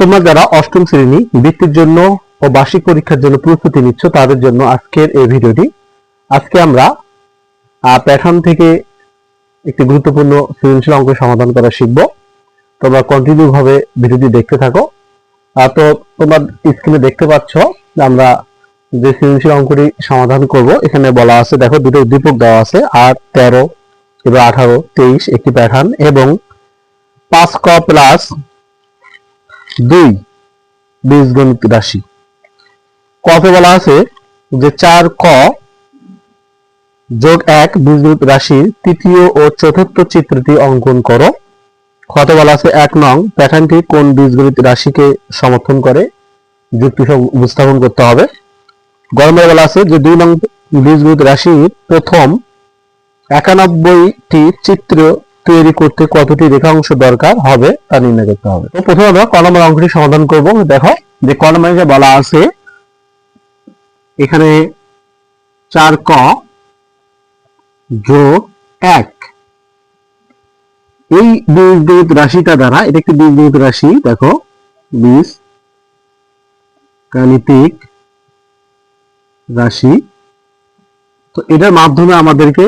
তোমরা যারা অষ্টম শ্রেণি বৃত্তির জন্য ও বার্ষিক পরীক্ষার জন্য প্রস্তুতি নিচ্ছ, তাদের জন্য আজকের এই ভিডিওটি। আজকে আমরা প্যাটার্ন থেকে একটি গুরুত্বপূর্ণ সৃজনশীল অঙ্ক সমাধান করা শিখব। তোমরা কন্টিনিউ ভাবে ভিডিওটি দেখতে থাকো। তো তোমরা স্ক্রিনে দেখতে পাচ্ছ আমরা যে সৃজনশীল অঙ্কটি সমাধান করব, এখানে বলা আছে, দেখো দুটো উদ্দীপক দেওয়া আছে, আট, তেরো, এবার আঠারো, তেইশ, একটি প্যাটার্ন এবং পাঁচ ক প্লাস দুই বীজগণিত রাশি। কতে বলা আছে যে চার ক যোগ এক বীজগণিত রাশির তৃতীয় ও চতুর্থ চিত্রটি অঙ্কন করো। কতে বলা আছে? এক নং প্যাটার্নটি কোন বীজগণিত রাশিকে সমর্থন করে? যুক্তি উপস্থাপন করতে হবে। গরমের বলা আছে যে দুই নং বীজগণিত রাশির প্রথম একানব্বইটি চিত্র তৈরি করতে কতটি রেখাংশ দরকার হবে তা নির্ণয় করতে হবে। তো প্রথমে আমরা ক নম্বর অঙ্কটি সমাধান করব। দেখো যে ক নম্বরে যে বলা আছে, এখানে চার ক যোগ এক। এই বীজগণিত রাশিটা দ্বারা, এটা একটি বীজগণিত রাশি, দেখো, বীজ গাণিতিক রাশি। তো এটার মাধ্যমে আমাদেরকে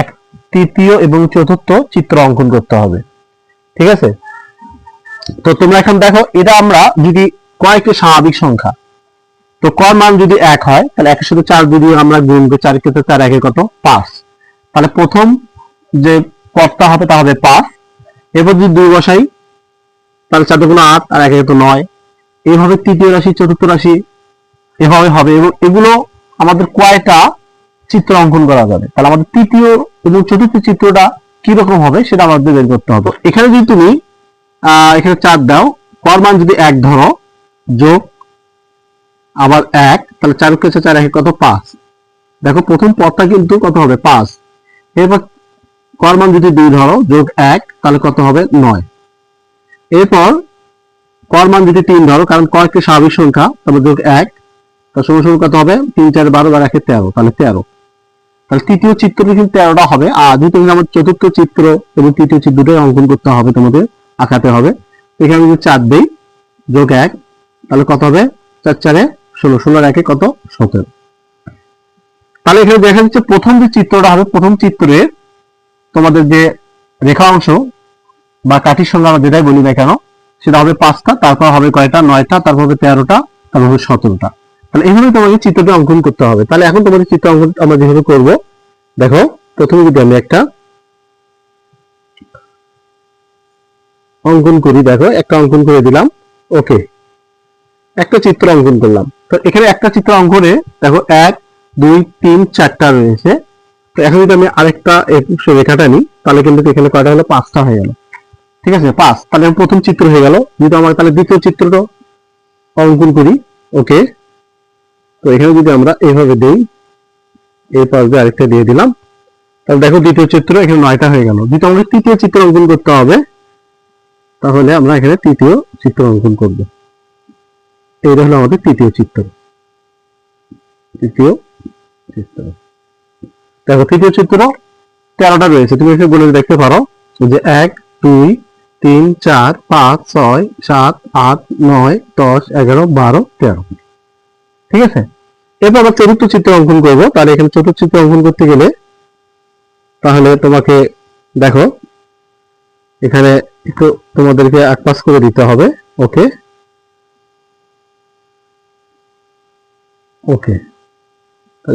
এক তৃতীয় এবং চতুর্থ চিত্র অঙ্কন করতে হবে। ঠিক আছে? তো তোমরা এখন দেখো, এটা আমরা যদি কয়েকটি স্বাভাবিক সংখ্যা? তো ক মান যদি এক হয়, তাহলে একের সাথে চার যদি আমরা গুণ করি চার ক্ষেত্রে চার একের কত? পাঁচ। তাহলে প্রথম যে কর্তা হবে তা হবে পাঁচ। এরপর যদি দুই বসাই, তাহলে চার দুগুণ আট আর একে তো নয়। এইভাবে তৃতীয় রাশি, চতুর্থ রাশি এভাবে হবে এবং এগুলো আমাদের কয়টা চিত্র অঙ্কন করা যাবে। তাহলে আমাদের তৃতীয় এবং চতুর্থ চিত্রটা কি রকম হবে সেটা আমাদের বের করতে হবে। এখানে যদি তুমি এখানে চার দাও মান যদি এক ধরো, যোগ আবার এক, তাহলে চার কেছে চার একে কত? পাঁচ। দেখো, প্রথম পদটা কিন্তু কত হবে? পাঁচ। এরপর মান যদি দুই ধরো, যোগ এক, তাহলে কত হবে? নয়। এরপর মান যদি তিন ধরো, কারণ ক একটি স্বাভাবিক সংখ্যা, তাহলে যোগ এক তার সঙ্গে কত হবে? তিন, চার, বারো, বার, একে তেরো। তাহলে তেরো। তাহলে তৃতীয় চিত্রটি কিন্তু তেরোটা হবে। আর যেহেতু আমার চতুর্থ চিত্র এবং তৃতীয় চিত্র দুটোই অঙ্কন করতে হবে তোমাদের আঁকাতে হবে। এখানে যদি চার দেই, যোগ এক, তাহলে কত হবে? চার চারে ষোলো, ষোলোর একে কত? সতেরো। তাহলে এখানে দেখা যাচ্ছে প্রথম যে চিত্রটা হবে, প্রথম চিত্রে তোমাদের যে রেখা অংশ বা কাঠির সঙ্গে আমরা যেটাই বলি না কেন, সেটা হবে পাঁচটা, তারপর হবে কয়টা? নয়টা, তারপর হবে তেরোটা, তারপর হবে সতেরোটা। তাহলে এইভাবে তোমাকে চিত্রটা অঙ্কন করতে হবে। তাহলে এখন তোমাদের চিত্র অঙ্কন আমরা যেভাবে করব, দেখো, প্রথমে যদি আমি একটা অঙ্কন করি, দেখো, একটা অঙ্কন করে দিলাম, ওকে। একটা চিত্র অঙ্কন করলাম। তো এখানে একটা চিত্র অঙ্কনে, দেখো, এক, দুই, তিন, চারটা রয়েছে। তো এখন যদি আমি আরেকটা রেখাটা নিই, তাহলে কিন্তু এখানে কয়টা হলো? পাঁচটা হয়ে গেল। ঠিক আছে? পাঁচ। তাহলে প্রথম চিত্র হয়ে গেল। যদি আমার তাহলে দ্বিতীয় চিত্রটা অঙ্কন করি, ওকে। তো এখানে যদি আমরা এইভাবে দেই, এই পাশ দিয়ে আরেকটা দিয়ে দিলাম, তাহলে দেখো দ্বিতীয় চিত্র এখানে নয়টা হয়ে গেল। যদি আমাদের তৃতীয় চিত্র অঙ্কন করতে হবে, তাহলে আমরা এখানে তৃতীয় চিত্র অঙ্কন করব। এইটা হলো আমাদের তৃতীয় চিত্র। তৃতীয় চিত্র। দেখো তৃতীয় চিত্র তেরোটা রয়েছে। তুমি এসে বলে দেখতে পারো যে এক, দুই, তিন, চার, পাঁচ, ছয়, সাত, আট, নয়, দশ, এগারো, বারো, তেরো। ঠিক আছে? এরপর আমরা চতুর্থ চিত্র অঙ্কন করব। তাহলে এখানে চতুর্থ চিত্র অঙ্কন করতে গেলে তাহলে তোমাকে দেখো, এখানে একটু তোমাদেরকে এক পাস করে দিতে হবে। ওকে? ওকে।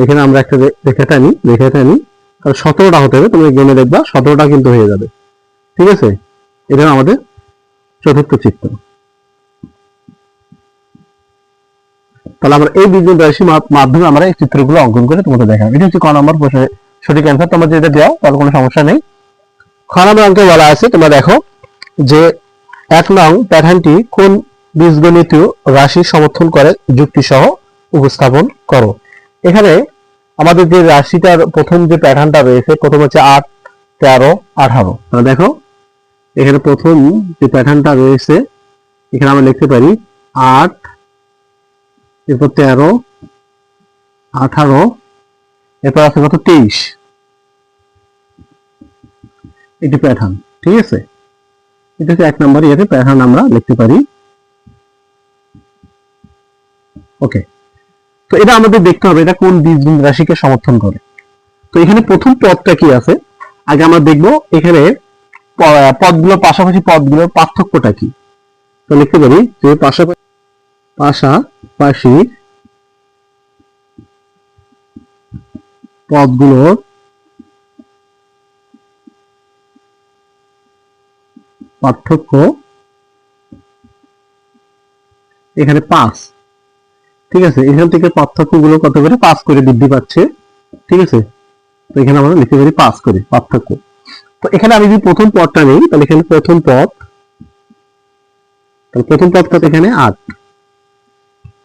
এখানে আমরা একটা রে- রেখাটা নিই রেখাটা নিই তাহলে সতেরোটা হতে হবে তুমি গেমে দেখবা, সতেরোটা কিন্তু হয়ে যাবে। ঠিক আছে? এটা আমাদের চতুর্থ চিত্র। তাহলে আমরা এই বিজ্ঞান রাশি মাধ্যমে আমরা এই চিত্রগুলো অঙ্কন করে তোমাদের দেখাবো। এটা হচ্ছে ক নম্বর প্রশ্নের সঠিক অ্যান্সার তোমরা যেটা দাও, তাহলে কোনো সমস্যা নেই। খ নম্বর অঙ্কে বলা আছে, তোমরা দেখো যে এক নং প্যাটার্নটি কোন বীজগণিতীয় রাশি সমর্থন করে যুক্তি সহ উপস্থাপন করো। এখানে আমাদের যে রাশিটার প্রথম যে প্যাটার্নটা রয়েছে, প্রথম হচ্ছে আট, তেরো, আঠারো। তাহলে দেখো, এখানে প্রথম যে প্যাটার্নটা রয়েছে, এখানে আমরা লিখতে পারি আট এরপর তেরো, আঠারো, এরপর আছে কত? তেইশ। এটি প্যাটার্ন ঠিক আছে? এটা হচ্ছে এক নম্বর ইয়েতে প্যাটার্ন আমরা লিখতে পারি। ওকে তো এটা আমাদের দেখতে হবে এটা কোন বীজগণিত রাশিকে সমর্থন করে। তো এখানে প্রথম পদটা কি আছে? আগে আমরা দেখব এখানে পদগুলো পাশাপাশি পদগুলোর পার্থক্যটা কি। তো লিখতে পারি যে পাশাপাশি পাশাপাশি পদগুলোর পার্থক্য। এখানে পাঁচ। ঠিক আছে, এখান থেকে পার্থক্যগুলো কত করে? পাঁচ করে বৃদ্ধি পাচ্ছে। ঠিক আছে, তো এখানে আমরা লিখতে পারি পাঁচ করে পার্থক্য। তো এখানে আমি যদি প্রথম পদটা নেই, তাহলে এখানে প্রথম পদ, তাহলে প্রথম পদ কত এখানে আট।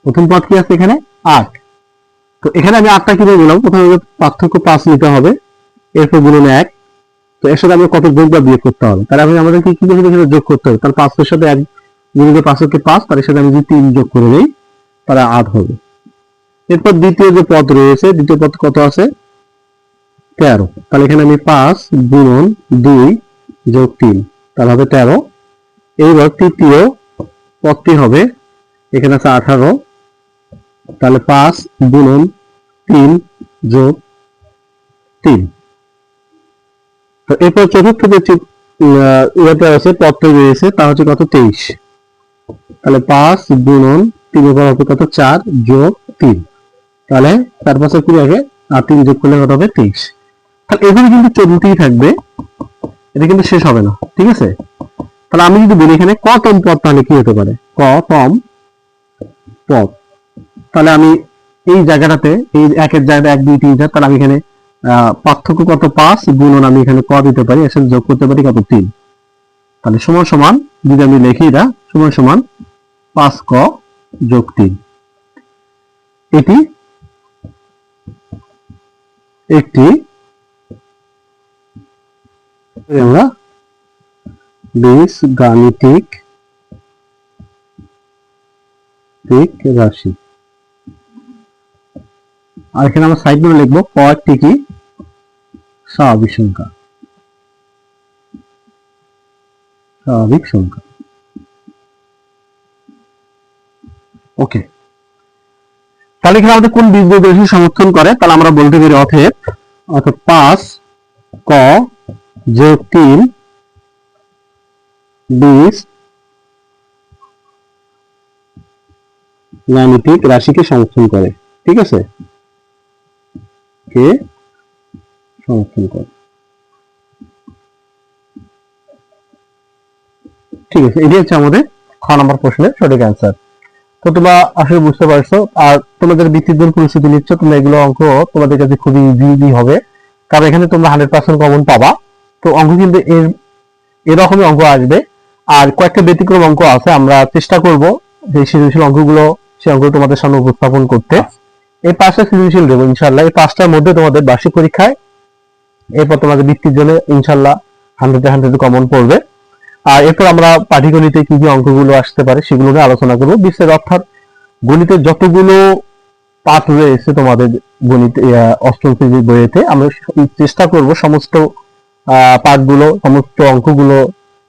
প্রথম পদ কি আছে এখানে? আট। তো এখানে আমি আটটা কীভাবে বললাম? প্রথমে পার্থক্য পাঁচ নিতে হবে, এরপর গুণন এক। তো এর সাথে আমরা কত যোগ বা বিয়োগ করতে হবে? তাহলে আমি আমাদের কি হবে? যোগ করতে হবে। তাহলে পাঁচের সাথে এক গুণিত পাঁচ হচ্ছে পাঁচ, তার সাথে আমি যদি তিন যোগ করে নেই, তাহলে আট হবে। এরপর দ্বিতীয় যে পদ রয়েছে, দ্বিতীয় পদ কত আছে? তেরো। তাহলে এখানে আমি পাঁচ গুণন দুই যোগ তিন, তাহলে হবে তেরো। এইবার তৃতীয় পদটি হবে, এখানে আছে আঠারো। তাহলে পাঁচ গুণন তিন যোগ তিন। তো এরপর চতুর্থ যে ইয়েটা আছে, পদটা রয়েছে তা হচ্ছে কত? তেইশ। তাহলে পাঁচ গুণন তিন উপর হবে কত? চার যোগ তিন। তাহলে চার পাঁচের কুড়ি আগে, আর তিন যোগ করলে কত হবে? তেইশ। তাহলে এগুলো কিন্তু চলতেই থাকবে। এটা কিন্তু শেষ হবে না, ঠিক আছে? তাহলে আমি যদি বলি এখানে কতম পদ, তাহলে কি হতে পারে? কতম পদ। তাহলে আমি এই জায়গাটাতে, এই একের জায়গায় এক, দুই, তিন, চার, তাহলে আমি এখানে পার্থক্য কত? পাঁচ, গুণন আমি এখানে ক দিতে পারি, এসে যোগ করতে পারি কত? তিন। তাহলে সমান সমান, যদি আমি লিখি এটা, সমান সমান পাঁচ ক যোগ তিন। এটি একটি আমরা বীজ গাণিতিক রাশি। আর এখানে আমরা সাইড নোটে লিখব ক একটি কি স্বাভাবিক সংখ্যা। স্বাভাবিক সংখ্যা। ওকে তাহলে এখানে আমাদের কোন সমর্থন করে? তাহলে আমরা বলতে পারি অর্থাৎ পাঁচ, ক, যোগ তিন বীজ গাণিতিক রাশিকে সমর্থন করে। ঠিক আছে? কে সমর্থন করে? ঠিক আছে এটি হচ্ছে আমাদের খ নম্বর প্রশ্নের সঠিক অ্যান্সার তো তোমরা আসলে বুঝতে পারছ, আর তোমাদের বৃত্তির জন্য নিচ্ছ, তোমরা এগুলো অঙ্ক তোমাদের কাছে খুবই ইজি হবে। কারণ এখানে তোমরা হান্ড্রেড পার্সেন্ট কমন পাবা। তো অঙ্ক কিন্তু এর, এরকমই অঙ্ক আসবে। আর কয়েকটা ব্যতিক্রম অঙ্ক আছে, আমরা চেষ্টা করব যে সৃজনশীল অঙ্কগুলো, সেই অঙ্ক তোমাদের সামনে উপস্থাপন করতে। এই পাঁচটা সৃজনশীল দেবো ইনশাল্লাহ এই পাঁচটার মধ্যে তোমাদের বার্ষিক পরীক্ষায় এরপর তোমাদের বৃত্তির জন্য ইনশাল্লাহ হান্ড্রেডে হান্ড্রেড কমন পড়বে। আর এরপর আমরা পাটিগণিতে কি কি অঙ্কগুলো আসতে পারে সেগুলো নিয়ে আলোচনা করব। বিশ্বের অর্থাৎ গণিতের যতগুলো পাঠ রয়েছে তোমাদের গণিত অষ্টম শ্রেণির বইয়েতে, আমরা চেষ্টা করব সমস্ত পাঠগুলো, সমস্ত অঙ্কগুলো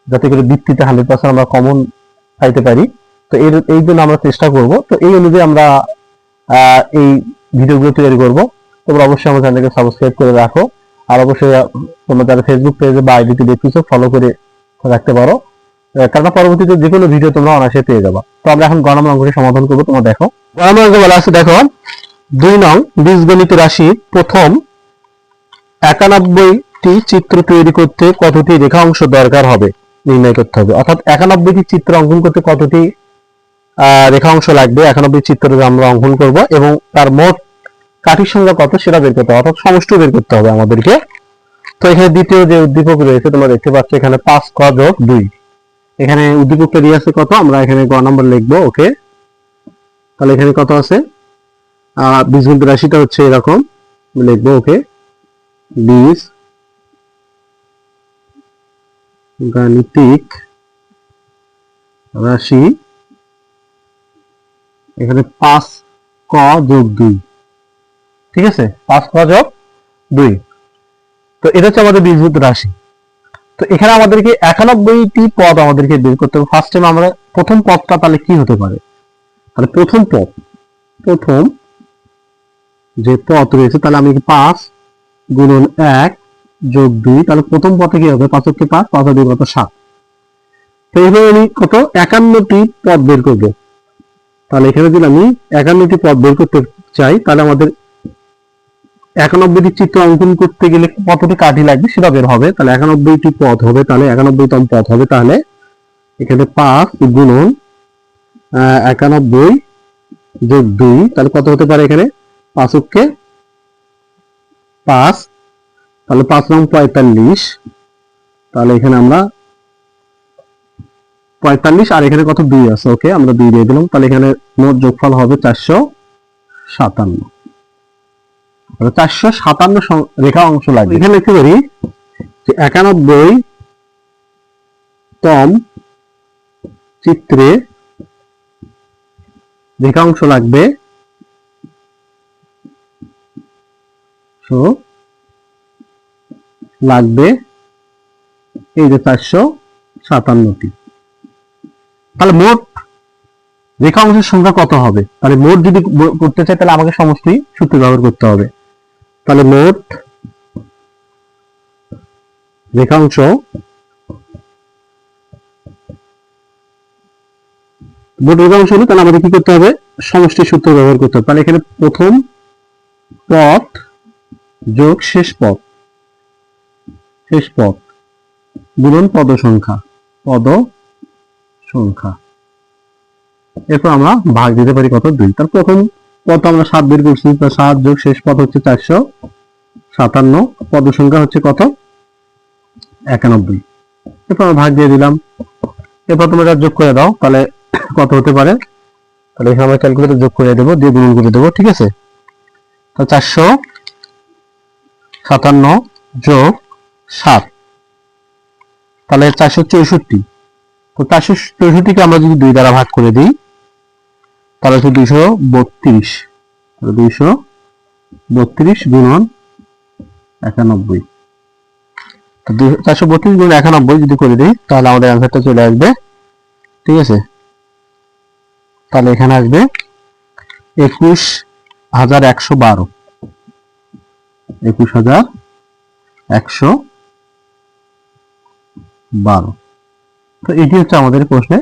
যাতে করে বৃত্তিতে হান্ড্রেড পার্সেন্ট আমরা কমন পাইতে পারি। তো এর, এই জন্য আমরা চেষ্টা করব। তো এই অনুযায়ী আমরা এই ভিডিওগুলো তৈরি করব। তোমরা অবশ্যই আমার চ্যানেলকে সাবস্ক্রাইব করে রাখো। আর অবশ্যই তোমরা যারা ফেসবুক পেজে বা আইডিতে দেখতেছো ফলো করে রাখতে পারো। কেননা পরবর্তীতে যে কোনো ভিডিও তোমরা অনায়াসে পেয়ে যাবা। তো আমরা এখন গণম অঙ্কটি সমাধান করব, তোমরা দেখো। গণম অঙ্ক বলা আছে দেখো, দুই নং বীজগণিত রাশি প্রথম একানব্বইটি চিত্র তৈরি করতে কতটি রেখা অংশ দরকার হবে? নির্ণয় করতে হবে। অর্থাৎ একানব্বইটি চিত্র অঙ্কন করতে কতটি রেখা অংশ লাগবে। একানব্বই চিত্র আমরা অঙ্কন করব এবং তার মোট কাঠির সংখ্যা কত সেটা বের করতে হবে, অর্থাৎ সমষ্টি বের করতে হবে আমাদেরকে। তো এখানে দ্বিতীয় যে উদ্দীপক রয়েছে, তোমরা দেখতে পাচ্ছ এখানে পাঁচ, ক যোগ দুই। এখানে উদ্দীপকটা দিয়ে আছে কত? আমরা এখানে গ নম্বর লিখব, ওকে? তাহলে এখানে কত আছে? বীজগণিত রাশিটা হচ্ছে এরকম, লিখব, ওকে? বীজ গাণিতিক রাশি এখানে পাঁচ ক যোগ দুই। ঠিক আছে? পাঁচ ক যোগ দুই। তো এটা হচ্ছে আমাদের বীজগণিত রাশি। তো এখানে আমাদেরকে একানব্বইটি পদ আমাদেরকে বের করতে হবে। ফার্স্ট টাইম আমরা প্রথম পদটা তাহলে কি হতে পারে? তাহলে প্রথম পদ। প্রথম যে পদ রয়েছে, তাহলে আমি পাঁচ গুণন এক যোগ দুই, তাহলে প্রথম পথে কি হবে? পাঁচকে পাঁচ পাঁচ দুই কত সাত। তো এইভাবে আমি কত? একান্নটি পদ বের করব। তাহলে এখানে যদি আমি একান্নটি পদ বের করতে চাই, তাহলে আমাদের একানব্বইটি চিত্র অঙ্কন করতে গেলে কতটি কাঠি লাগবে সেটা বের হবে। তাহলে একানব্বইটি পদ হবে, তাহলে একানব্বইতম পদ হবে। তাহলে এখানে পাঁচ গুণন একানব্বই যোগ দুই, তাহলে কত হতে পারে এখানে? পাঁচককে পাঁচ। তাহলে পাঁচ নং পঁয়তাল্লিশ। তাহলে এখানে আমরা পঁয়তাল্লিশ, আর এখানে কত? দুই আছে ওকে আমরা দুই দিয়ে দিলাম। তাহলে এখানে মোট যোগফল হবে চারশো সাতান্ন। চারশো সাতান্ন রেখা অংশ লাগবে। এখানে লিখতে পারি যে একানব্বই তম চিত্রে রেখা অংশ লাগবে। লাগবে এই যে চারশো সাতান্নটি। তাহলে মোট রেখা অংশের সংখ্যা কত হবে? তাহলে মোট যদি করতে চাই, তাহলে আমাকে সমষ্টি সূত্র ব্যবহার করতে হবে। তাহলে মোট রেখাংশ মোট রেখাংশ হলে, তাহলে আমাদের কি করতে হবে? সমষ্টি সূত্র ব্যবহার করতে হবে। তাহলে এখানে প্রথম পথ যোগ শেষ পথ। শেষ পথ গুণন পদ সংখ্যা পদ সংখ্যা। এরপর আমরা ভাগ দিতে পারি কত? দুই। তার প্রথম পদ আমরা সাত বের করছি, তার সাত যোগ শেষ পদ হচ্ছে চারশো সাতান্ন। পদ সংখ্যা হচ্ছে কত? একানব্বই। এরপর আমরা ভাগ দিয়ে দিলাম। এরপর তোমরা যোগ করে দাও, তাহলে কত হতে পারে? তাহলে এখানে আমরা ক্যালকুলেটর যোগ করে দেবো, দিয়ে গুণন করে দেবো, ঠিক আছে? তো চারশো সাতান্ন যোগ সাত। তাহলে চারশো চৌষট্টি। তো চারশো চৌষট্টিকে আমরা যদি দুই দ্বারা ভাগ করে দিই, তাহলে হচ্ছে দুইশো বত্রিশ। দুইশো বত্রিশ গুণন একানব্বই। চারশো বত্রিশ গুণ একানব্বই যদি করে দিই, তাহলে আমাদের অ্যান্সারটা চলে আসবে, ঠিক আছে? তাহলে এখানে আসবে একুশ হাজার একশো বারো। একুশ হাজার একশো বারো। তো এটি হচ্ছে আমাদের প্রশ্নে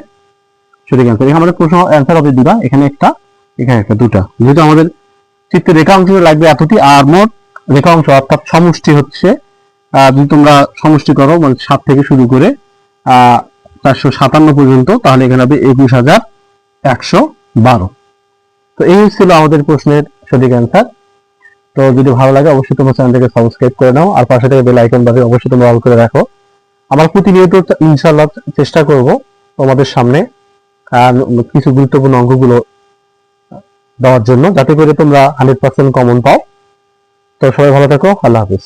সঠিক অ্যান্সার এখানে আমাদের প্রশ্ন অ্যান্সার হবে দিবা এখানে একটা এখানে একটা, দুটা। যেহেতু আমাদের চিত্রের রেখা অংশ লাগবে এতটি, আর মোট রেখা অংশ অর্থাৎ সমষ্টি হচ্ছে যদি তোমরা সমষ্টি করো মানে সাত থেকে শুরু করে চারশো সাতান্ন পর্যন্ত, তাহলে এখানে হবে একুশ হাজার একশো বারো। তো এই ছিল আমাদের প্রশ্নের সঠিক অ্যান্সার তো যদি ভালো লাগে, অবশ্যই তোমার চ্যানেলটাকে সাবস্ক্রাইব করে নাও, আর পাশে থেকে বেল আইকন বাজে অবশ্যই তোমরা অল করে রাখো। আমার প্রতিনিয়ত ইনশাল্লাহ চেষ্টা করব তোমাদের সামনে কিছু গুরুত্বপূর্ণ অঙ্কগুলো দেওয়ার জন্য, যাতে করে তোমরা হান্ড্রেড পার্সেন্ট কমন পাও। তো সবাই ভালো থাকো, আল্লাহ হাফিজ।